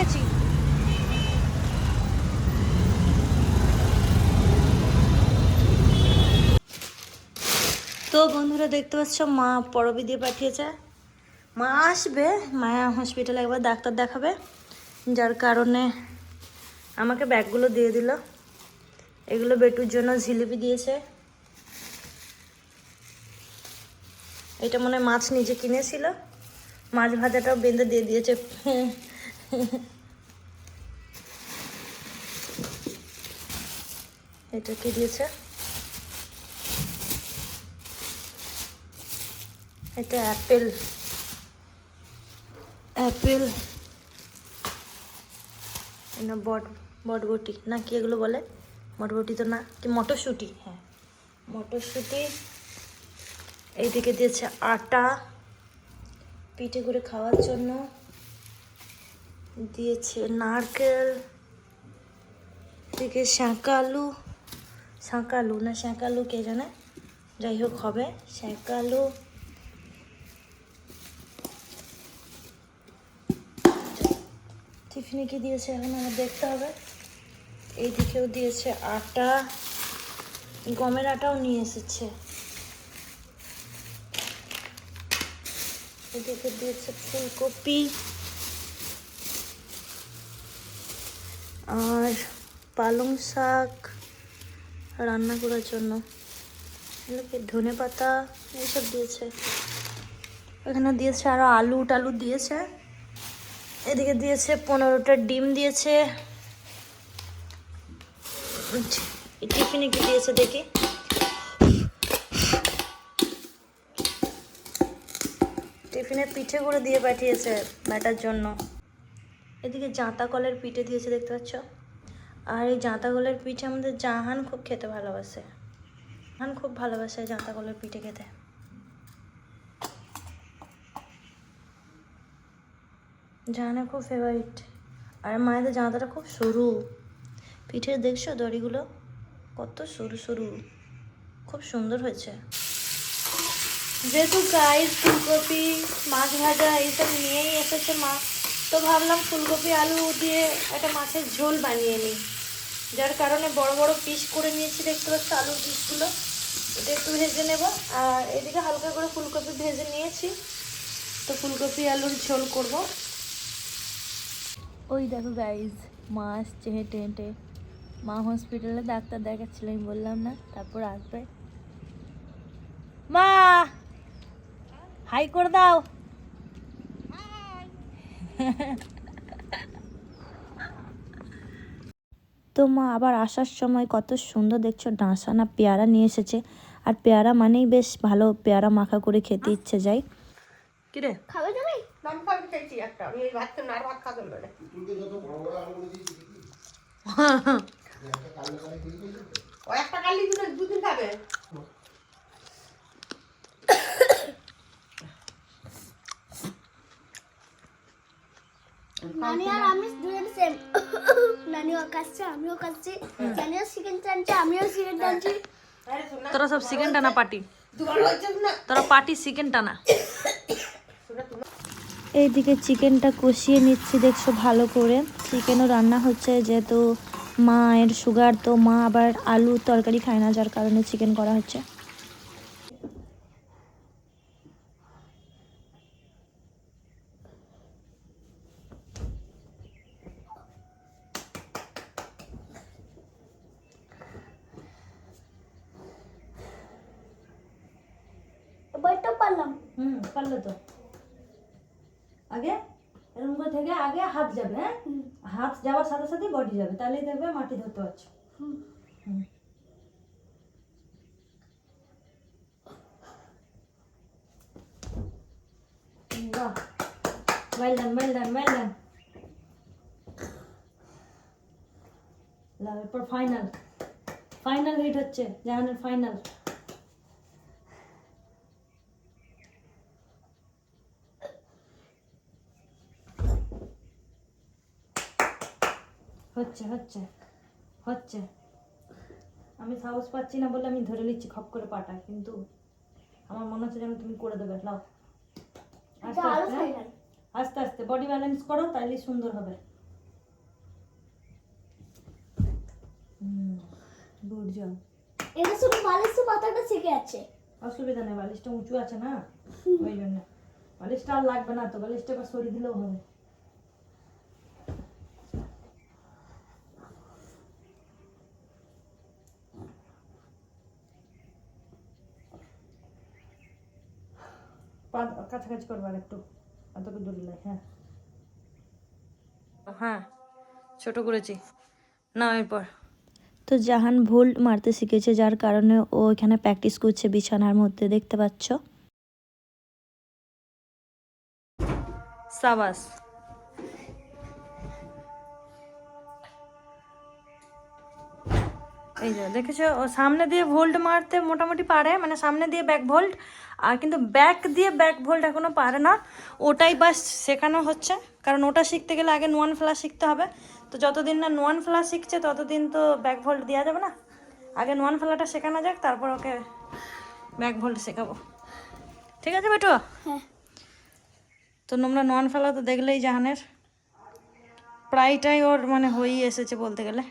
রেখেছি তো বন্ধুরা, দেখতে পাচ্ছ, মা পরবি দিয়ে পাঠিয়েছে। মা আসবে, মায়া হসপিটালে একবার ডাক্তার দেখাবে। যার কারণে আমাকে ব্যাগগুলো দিয়ে দিল। এগুলো বেটুর জন্য জিলিপি দিয়েছে। এটা মনে মাছ নিজে কিনেছিল। মাছ ভাজাটাও বেঁধে দিয়ে দিয়েছে। এটা কি দিয়েছে? এটা অ্যাপেল। অ্যাপেল। না বট বটবটি। না কি এগুলো বলে? বটবটি তো না কি মটরশুঁটি? হ্যাঁ। মটরশুঁটি। এইদিকে দিয়েছে আটা। পিঠে করে খাওয়ার জন্য। দিয়েছে নারকেল, এদিকে শাঁকালু শাঁকালু না শাঁকালু কে জানে? যাই হোক হবে, শাঁকালু। টিফিনে কি দিয়েছে এখন আমার দেখতে হবে। এইদিকেও দিয়েছে আটা, গমের আটাও নিয়ে এসেছে। এদিকে দিয়েছে ফুলকপি। আর পালং শাক রান্না করার জন্য। এগুলোকে ধনে পাতা? এইসব দিয়েছে। এখানে দিয়েছে আরও আলু, টালু দিয়েছে। এদিকে দিয়েছে পনেরোটা ডিম দিয়েছে। টিফিনে কি দিয়েছে দেখি। টিফিনে পিঠে করে দিয়ে পাঠিয়েছে ব্যাটার জন্য। এদিকে জাঁতা কলের পিঠে দিয়েছে, দেখতে পাচ্ছ? আর এই জাঁতা কলের পিঠে আমাদের জাহান খুব খেতে ভালোবাসে। জাহান খুব ভালোবাসে জাঁতা কলের পিঠে খেতে। জাহানের খুব ফেভারিট আর মায়েদের জাঁতাটা খুব সরু। পিঠে দেখছ দড়িগুলো? কত সরু সরু। খুব সুন্দর হয়েছে। যেহেতু গাই ফুলকপি, মাছ ভাজা, এইসব নিয়েই এসেছে মা। তো ভাবলাম ফুলকপি, আলু দিয়ে একটা মাছের ঝোল বানিয়ে নিই। যার কারণে বড় বড় পিস করে নিয়েছি, দেখতে পাচ্ছ আলুর পিসগুলো এটা একটু ভেজে নেব। আর এদিকে হালকা করে ফুলকপি ভেজে নিয়েছি। তো ফুলকপি, আলুর ঝোল করব। ওই দেখো গাইজ মা আসছে হেঁটে হেঁটে। মা হসপিটালে ডাক্তার দেখাচ্ছিল, আমি বললাম না, তারপর আসবে। মা! হাই করে দাও। তো মা আবার আসার সময় কত সুন্দর দেখছ ডাঁসা না পেয়ারা নিয়ে এসেছে। আর পেয়ারা মানেই বেশ ভালো পেয়ারা মাখা করে খেতে ইচ্ছে যায়। কিরে খাবে তুমি? একটা। আমি এই ভাত না আর ভাত খাতে না ও একটা কালি দুদিন খাবে? কাটছে আমিও কাটছি নানিও চিকেন টানছে আমিও চিকেন টানছি তোরা সব চিকেন টানা পার্টি। তোরা পার্টি চিকেন টানা। এইদিকে চিকেনটা কষিয়ে নিচ্ছি দেখছ ভালো করে। চিকেনও রান্না হচ্ছে যেহেতু মায়ের সুগার তো মা আবার আলু তরকারি খায় না যার কারণে চিকেন করা হচ্ছে। পারলাম হুম পারলো তো আগে এরকম করে থেকে আগে হাত যাবে হ্যাঁ হাত যাওয়ার সাথে সাথে বডি যাবে তাহলেই দেখবে মাটি ধরতে পারছো হুম বাহ well done well done well done এরপর ফাইনাল ফাইনাল হিট হচ্ছে জাহানের ফাইনাল হচ্ছে হচ্ছে হচ্ছে। আমি সাহস পাচ্ছি না বলে আমি ধরে নিচ্ছি খপ করে পাটা কিন্তু আমার মনে হচ্ছে যেন তুমি করে দেবে লাও আস্তে আস্তে। বডি ব্যালেন্স করো তাহলে সুন্দর হবে। গুড জব এটা শুধু বালিশের পাতাটা শিখে আছে। অসুবিধা নেই বালিশটা উঁচু আছে না? ওই জন্য। বালিশটা আর লাগবে না তো বালিশটা এবার সরিয়ে দিলেও হবে। পা- কাছাকাছি করবার একটু। অতটুকু দূরে লাগে হ্যাঁ। হ্যাঁ ছোট করেছি। না এরপর। তো জাহান ভুল মারতে শিখেছে যার কারণে ও এখানে প্র্যাকটিস করছে বিছানার মধ্যে দেখতে পাচ্ছ? সাবাস। এই যে দেখেছ? ও সামনে দিয়ে ভোল্ট মারতে মোটামুটি পারে মানে সামনে দিয়ে ব্যাক ভোল্ট আর কিন্তু ব্যাক দিয়ে ব্যাক ভোল্ট এখনও পারে না। ওটাই বাস শেখানো হচ্ছে কারণ ওটা শিখতে গেলে আগে নোয়ান ফ্লাস শিখতে হবে। তো যতদিন না নোয়ান ফ্লাস শিখছে ততদিন তো ব্যাক ভোল্ট দেওয়া যাবে না। আগে নোয়ান ফ্লাটা শেখানো যাক তারপর ওকে ব্যাক ভোল্ট শেখাবো। ঠিক আছে বেটু? হ্যাঁ। তো তোমরা নোয়ান ফেলা তো দেখলেই জাহানের। প্রায়টাই ওর মানে হয়েই এসেছে বলতে গেলে।